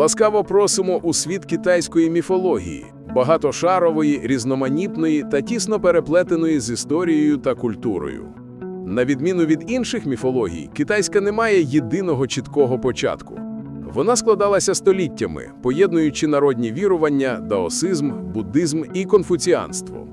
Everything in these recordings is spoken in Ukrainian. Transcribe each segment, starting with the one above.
Ласкаво просимо у світ китайської міфології, багатошарової, різноманітної та тісно переплетеної з історією та культурою. На відміну від інших міфологій, китайська не має єдиного чіткого початку. Вона складалася століттями, поєднуючи народні вірування, даосизм, буддизм і конфуціанство.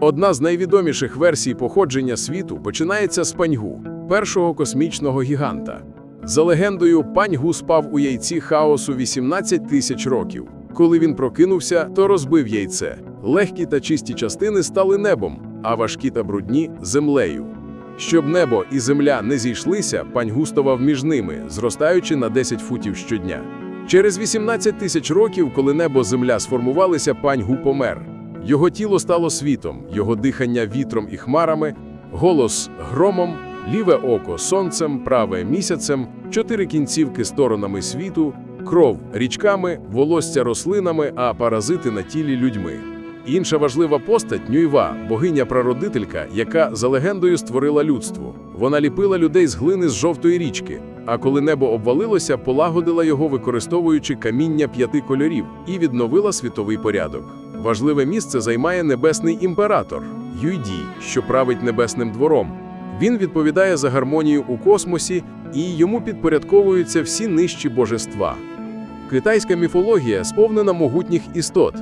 Одна з найвідоміших версій походження світу починається з Паньгу, першого космічного гіганта. За легендою, Паньгу спав у яйці хаосу 18 тисяч років. Коли він прокинувся, то розбив яйце. Легкі та чисті частини стали небом, а важкі та брудні землею. Щоб небо і земля не зійшлися, Паньгу ставав між ними, зростаючи на 10 футів щодня. Через 18 тисяч років, коли небо земля сформувалися, Паньгу помер. Його тіло стало світом, його дихання вітром і хмарами, голос громом, ліве око сонцем, праве місяцем, чотири кінцівки сторонами світу, кров річками, волосся рослинами, а паразити на тілі людьми. Інша важлива постать Нюйва, богиня-прародителька, яка за легендою створила людство. Вона ліпила людей з глини з жовтої річки, а коли небо обвалилося, полагодила його, використовуючи каміння п'яти кольорів, і відновила світовий порядок. Важливе місце займає небесний імператор Юйді, що править небесним двором. Він відповідає за гармонію у космосі, і йому підпорядковуються всі нижчі божества. Китайська міфологія сповнена могутніх істот.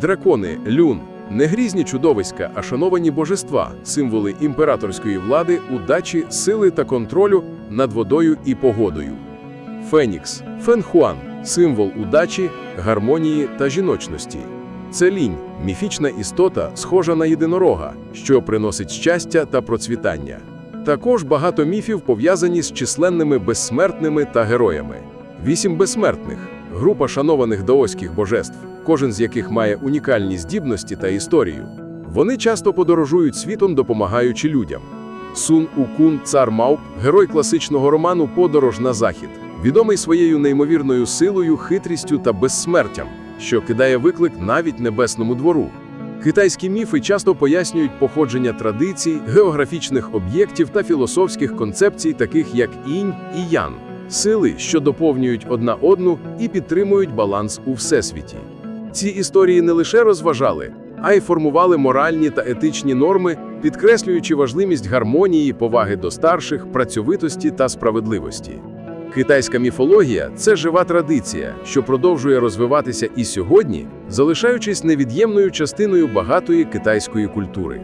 Дракони, люн, не грізні чудовиська, а шановані божества, символи імператорської влади, удачі, сили та контролю над водою і погодою. Фенікс, Фенхуан символ удачі, гармонії та жіночності. Це лінь, міфічна істота, схожа на єдинорога, що приносить щастя та процвітання. Також багато міфів пов'язані з численними безсмертними та героями. Вісім безсмертних група шанованих даоських божеств, кожен з яких має унікальні здібності та історію. Вони часто подорожують світом, допомагаючи людям. Сун Укун, цар Мауп, герой класичного роману Подорож на захід, відомий своєю неймовірною силою, хитрістю та безсмертям, що кидає виклик навіть небесному двору. Китайські міфи часто пояснюють походження традицій, географічних об'єктів та філософських концепцій, таких як інь і ян, сили, що доповнюють одна одну і підтримують баланс у всесвіті. Ці історії не лише розважали, а й формували моральні та етичні норми, підкреслюючи важливість гармонії, поваги до старших, працьовитості та справедливості. Китайська міфологія це жива традиція, що продовжує розвиватися і сьогодні, залишаючись невід'ємною частиною багатої китайської культури.